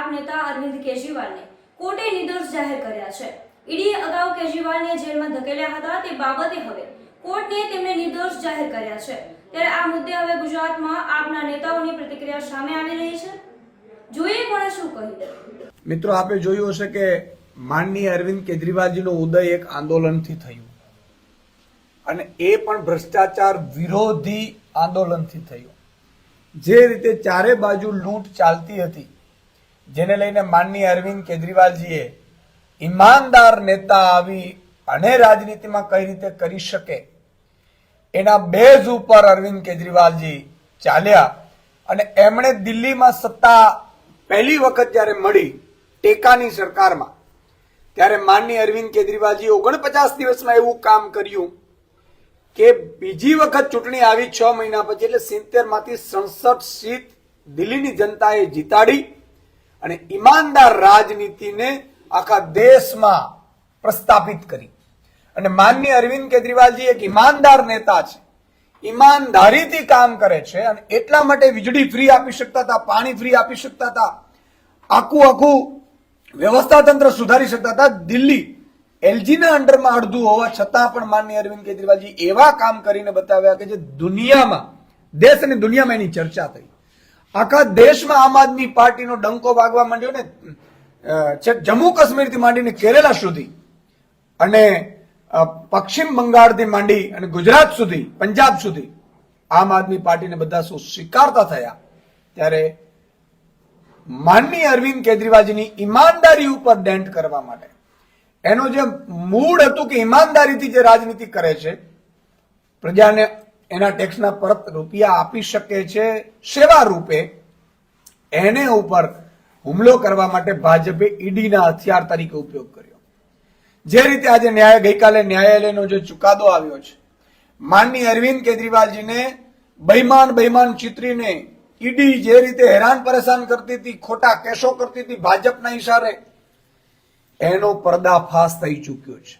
આપ નેતા અરવિંદ કેજરીવાલને કોર્ટે નિર્દોષ જાહેર કર્યા છે. ઈડીએ અગાઉ કેજરીવાલને જેલમાં ધકેલ્યા હતા તે બાબતે હવે કોર્ટે તેમને નિર્દોષ જાહેર કર્યા છે. ત્યારે આ મુદ્દે હવે ગુજરાતમાં આપના નેતાઓની પ્રતિક્રિયા સામે આવી રહી છે. જોઈએ કોણે શું કહ્યું? મિત્રો, આપે જોયું હશે કે માનનીય અરવિંદ કેજરીવાલજીનો ઉદય એક આંદોલનથી થયું. અને એ પણ ભ્રષ્ટાચાર વિરોધી આંદોલનથી થયું. જે રીતે ચારે બાજુ લૂંટ ચાલતી હતી જેને લઈને માનનીય અરવિંદ કેજરીવાલજીએ ઈમાનદાર નેતા આવી અને રાજનીતિમાં કઈ રીતે કરી શકે, એના બેઝ ઉપર અરવિંદ કેજરીવાલજી ચાલ્યા અને એમણે દિલ્હીમાં સત્તા પહેલી વખત જ્યારે મળી ટેકાની સરકારમાં, ત્યારે માનની અરવિંદ કેજરીવાલજી ઓગણપચાસ દિવસમાં એવું કામ કર્યું કે બીજી વખત ચૂંટણી આવી છ મહિના પછી, એટલે સિત્તેરમાંથી સડસઠ સીટ દિલ્હીની જનતાએ જીતાડી. અને ઈમાનદાર રાજનીતિને આખા દેશમાં પ્રસ્થાપિત કરી. અને માનની અરવિંદ કેજરીવાલજી એક ઈમાનદાર નેતા છે. ઈમાનદારીથી કામ કરે છે અને એટલા માટે વીજળી ફ્રી આપી શકતા હતા, પાણી ફ્રી આપી શકતા હતા, આખું આખું વ્યવસ્થા તંત્ર સુધારી શકતા હતા. દિલ્હી એલજીના અંડરમાં અડધું હોવા છતાં પણ માનની અરવિંદ કેજરીવાલજી એવા કામ કરીને બતાવ્યા કે જે દુનિયામાં, દેશ અને દુનિયામાં એની ચર્ચા થઈ. આખા દેશમાં આમ આદમી પાર્ટીનો ડંકો વાગવા માંડ્યો ને છેક જમ્મુ કાશ્મીરથી માંડીને કેરેલા સુધી અને પશ્ચિમ બંગાળથી માંડી અને ગુજરાત સુધી, પંજાબ સુધી આમ આદમી પાર્ટીને બધા શું સ્વીકારતા થયા. ત્યારે માનનીય અરવિંદ કેજરીવાલજીની ઈમાનદારી ઉપર ડેન્ટ કરવા માટે. એનો જે મૂળ હતું કે ઈમાનદારીથી જે રાજનીતિ કરે છે, પ્રજાને એના ટેક્સના પરત રૂપિયા આપી શકે છે સેવા રૂપે. એને ઉપર હુમલો કરવા માટે ભાજપે ઈડીના હથિયાર તરીકે ઉપયોગ કર્યો. જે રીતે આજે ન્યાય, ગઈકાલે ન્યાયાલયનો જે ચુકાદો આવ્યો છે, માનની અરવિંદ કેજરીવાલજીને બૈમાન બૈમાન ચિત્રીને ઈડી જે રીતે હેરાન પરેશાન કરતી હતી, ખોટા કેસો કરતી હતી ભાજપના ઈશારે, એનો પર્દાફાશ થઈ ચૂક્યો છે.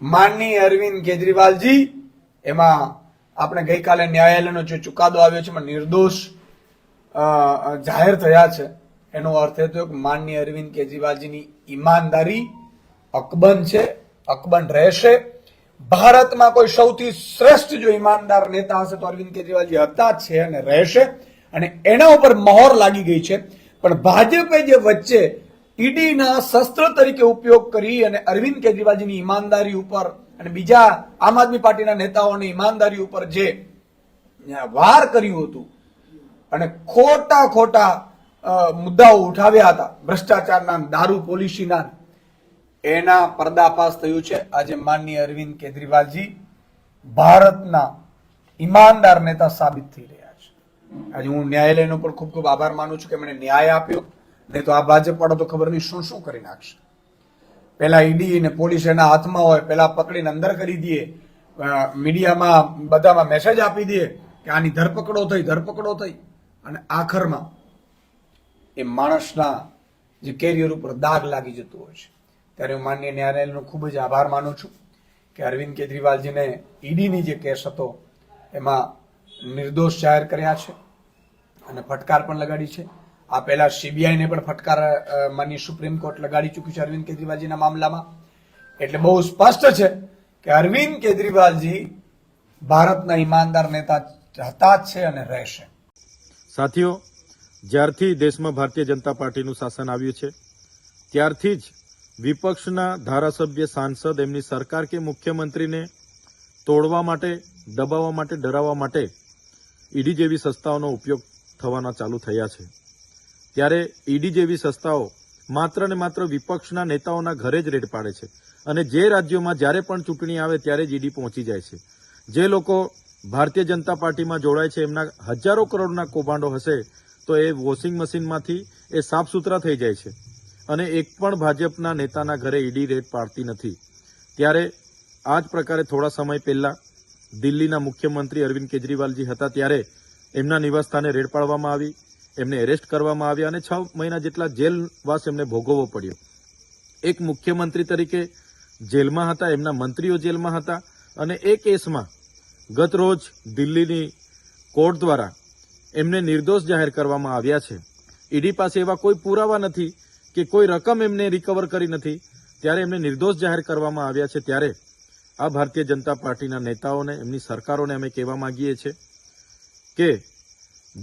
માનની અરવિંદ કેજરીવાલજી, એમાં આપણે ગઈકાલે ન્યાયાલયનો જે ચુકાદો આવ્યો છે, એમાં નિર્દોષ જાહેર થયા છે. એનો અર્થ એ થયો કે માનનીય અરવિંદ કેજરીવાલજીની ઈમાનદારી અકબંધ છે, અકબંધ રહેશે. ભારતમાં કોઈ સૌથી શ્રેષ્ઠ જો ઈમાનદાર નેતા હશે તો અરવિંદ કેજરીવાલજી હતા છે અને રહેશે. અને એના ઉપર મહોર લાગી ગઈ છે. પણ ભાજપે જે વચ્ચે ઈડીના શસ્ત્ર તરીકે ઉપયોગ કરી અને અરવિંદ કેજરીવાલજીની ઈમાનદારી ઉપર અને બીજા આમ આદમી પાર્ટીના નેતાઓની ઈમાનદારી ઉપર જે વાર કર્યું હતું અને ખોટા ખોટા મુદ્દાઓ ઉઠાવ્યા હતા, ભ્રષ્ટાચારના દારૂ પોલિસીના, એના પર્દાફાશ થયું છે. આજે માનનીય અરવિંદ કેજરીવાલજી ભારતના ઈમાનદાર નેતા સાબિત થઈ રહ્યા છે. આજે હું ન્યાયાલયનો પણ ખૂબ ખૂબ આભાર માનું છું કે મને ન્યાય આપ્યો. નહીં તો આ ભાજપ વાળો તો ખબર નહીં શું શું કરી નાખશે. પેલા ઈડી ને પોલીસ એના હાથમાં હોય, પેલા પકડીને અંદર કરી દઈએ. મીડિયામાં બધામાં મેસેજ આપી દઈએ કે આની ધરપકડો થઈ ધરપકડો થઈ. અને આખરમાં એ માણસના જે કેરિયર ઉપર દાગ લાગી જતો હોય છે. ત્યારે હું માન્ય ન્યાયાલયનો ખૂબ જ આભાર માનું છું કે અરવિંદ કેજરીવાલજીને ઈડીની જે કેસ હતો, એમાં નિર્દોષ જાહેર કર્યા છે અને ફટકાર પણ લગાડી છે. આ પહેલા સીબીઆઈને પણ ફટકાર માની સુપ્રીમ કોર્ટ લગાડી ચૂક્યું છે અરવિંદ કેજરીવાલજીના મામલામાં. એટલે બહુ સ્પષ્ટ છે કે અરવિંદ કેજરીવાલજી ભારતના ઈમાનદાર નેતા હતા જ છે અને રહેશે. સાથીઓ, જ્યારથી દેશમાં ભારતીય જનતા પાર્ટીનું શાસન આવ્યું છે, ત્યારથી જ વિપક્ષના ધારાસભ્ય સાંસદ એમની સરકાર કે મુખ્યમંત્રીને તોડવા માટે, દબાવવા માટે, ડરાવવા માટે ઈડી જેવી સંસ્થાઓનો ઉપયોગ થવાના ચાલુ થયા છે. ત્યારે ઈડી જેવી સંસ્થાઓ માત્ર ને માત્ર વિપક્ષના નેતાઓના ઘરે જ રેડ પાડે છે. અને જે રાજ્યોમાં જ્યારે પણ ચૂંટણી આવે ત્યારે જ ઈડી પહોંચી જાય છે. જે લોકો ભારતીય જનતા પાર્ટીમાં જોડાય છે, એમના હજારો કરોડના કૌભાંડો હશે, તો એ વોશિંગ મશીનમાંથી એ સાફ સુથરા થઈ જાય છે. અને એક પણ ભાજપના નેતાના ઘરે ઈડી રેડ પાડતી નથી. ત્યારે આ જ પ્રકારે થોડા સમય પહેલા દિલ્હીના મુખ્યમંત્રી અરવિંદ કેજરીવાલજી હતા, ત્યારે એમના નિવાસસ્થાને રેડ પાડવામાં આવી. એમને એરેસ્ટ કરવામાં આવ્યા અને છ મહિના જેટલા જેલવાસ એમને ભોગવવો પડ્યો. એક મુખ્યમંત્રી તરીકે જેલમાં હતા, એમના મંત્રીઓ જેલમાં હતા અને એ કેસમાં ગત રોજ દિલ્હીની કોર્ટ દ્વારા એમને નિર્દોષ જાહેર કરવામાં આવ્યા છે. ઈડી પાસે એવા કોઈ પુરાવા નથી કે કોઈ રકમ એમને રિકવર કરી નથી. ત્યારે એમને નિર્દોષ જાહેર કરવામાં આવ્યા છે. ત્યારે આ ભારતીય જનતા પાર્ટીના નેતાઓને, એમની સરકારોને અમે કહેવા માંગીએ છીએ કે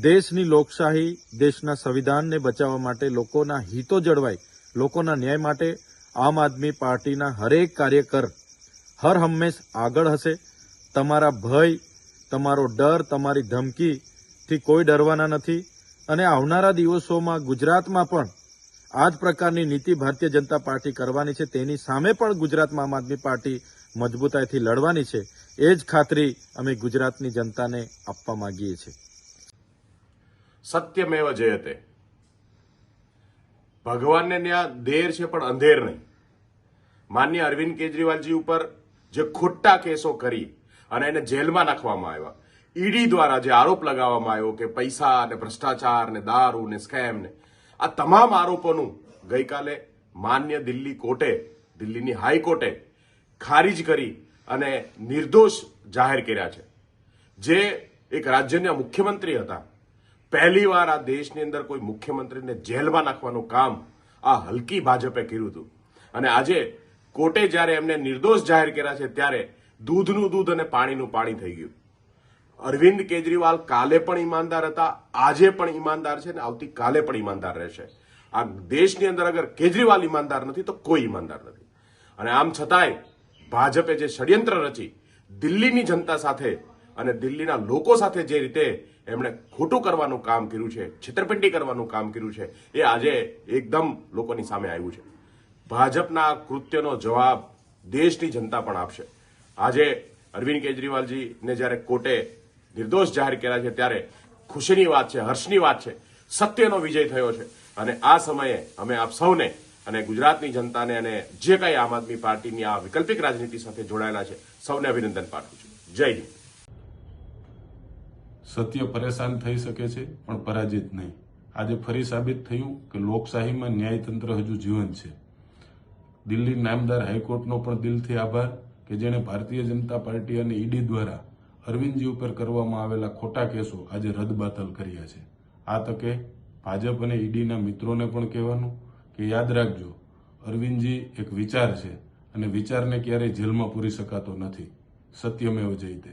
દેશની લોકશાહી દેશના સંવિધાનને બચાવવા માટે લોકોના હિતો જળવાય, લોકોના ન્યાય માટે આમ આદમી પાર્ટીના હરેક કાર્યકર હર હંમેશ આગળ હશે. તમારા ભય, તમારો ડર, તમારી ધમકીથી કોઈ ડરવાના નથી. અને આવનારા દિવસોમાં ગુજરાતમાં પણ આ જ પ્રકારની નીતિ ભારતીય જનતા પાર્ટી કરવાની છે. તેની સામે પણ ગુજરાતમાં આમ આદમી પાર્ટી મજબૂતાઈથી લડવાની છે. એ જ ખાતરી અમે ગુજરાતની જનતાને આપવા માંગીએ છીએ. સત્યમેવ જયતે. ભગવાનને ત્યાં દેર છે, પણ અંધેર નહીં. માન્ય અરવિંદ કેજરીવાલજી ઉપર જે ખોટા કેસો કરી અને એને જેલમાં નાખવામાં આવ્યા. ઈડી દ્વારા જે આરોપ લગાવવામાં આવ્યો કે પૈસા અને ભ્રષ્ટાચાર ને દારૂ ને સ્કેમ ને, આ તમામ આરોપોનું ગઈકાલે માન્ય દિલ્હી કોર્ટે, દિલ્હીની હાઈકોર્ટે ખારીજ કરી અને નિર્દોષ જાહેર કર્યા છે. જે એક રાજ્યના મુખ્યમંત્રી હતા પહેલીવાર આ દેશની અંદર કોઈ મુખ્યમંત્રીને જેલમાં નાખવાનું કામ આ હલકી ભાજપે કર્યું હતું. અને આજે કોર્ટે જ્યારે એમને નિર્દોષ જાહેર કર્યા છે ત્યારે દૂધનું દૂધ અને પાણીનું પાણી થઈ ગયું. અરવિંદ કેજરીવાલ કાલે પણ ઈમાનદાર હતા, આજે પણ ઈમાનદાર છે અને આવતીકાલે પણ ઈમાનદાર રહેશે. આ દેશની અંદર અગર કેજરીવાલ ઈમાનદાર નથી તો કોઈ ઈમાનદાર નથી. અને આમ છતાંય ભાજપે જે ષડયંત્ર રચી, દિલ્હીની જનતા સાથે અને દિલ્હીના લોકો સાથે જે રીતે એમણે ખોટું કરવાનું કામ કર્યું છે, છેતરપિંડી કરવાનું કામ કર્યું છે, એ આજે એકદમ લોકોની સામે આવ્યું છે. ભાજપના કૃત્યનો જવાબ દેશની જનતા પણ આપશે. આજે અરવિંદ કેજરીવાલજીને જ્યારે કોર્ટે નિર્દોષ જાહેર કર્યા છે, ત્યારે ખુશીની વાત છે, હર્ષની વાત છે, સત્યનો વિજય થયો છે. અને આ સમયે અમે આપ સૌને અને ગુજરાતની જનતાને અને જે કંઈ આમ આદમી પાર્ટીની આ વૈકલ્પિક રાજનીતિ સાથે જોડાયેલા છે, સૌને અભિનંદન પાઠવું છું. જય હિન્દ. સત્ય પરેશાન થઈ શકે છે, પણ પરાજિત નહીં. આજે ફરી સાબિત થયું કે લોકશાહીમાં ન્યાયતંત્ર હજુ જીવંત છે. દિલ્હી નામદાર હાઈકોર્ટનો પણ દિલથી આભાર કે જેણે ભારતીય જનતા પાર્ટી અને ઈડી દ્વારા અરવિંદજી ઉપર કરવામાં આવેલા ખોટા કેસો આજે રદબાતલ કર્યા છે. આ તકે ભાજપ અને ઈડીના મિત્રોને પણ કહેવાનું કે યાદ રાખજો, અરવિંદજી એક વિચાર છે અને વિચારને ક્યારેય જેલમાં પૂરી શકાતો નથી. સત્યમેવ જયતે.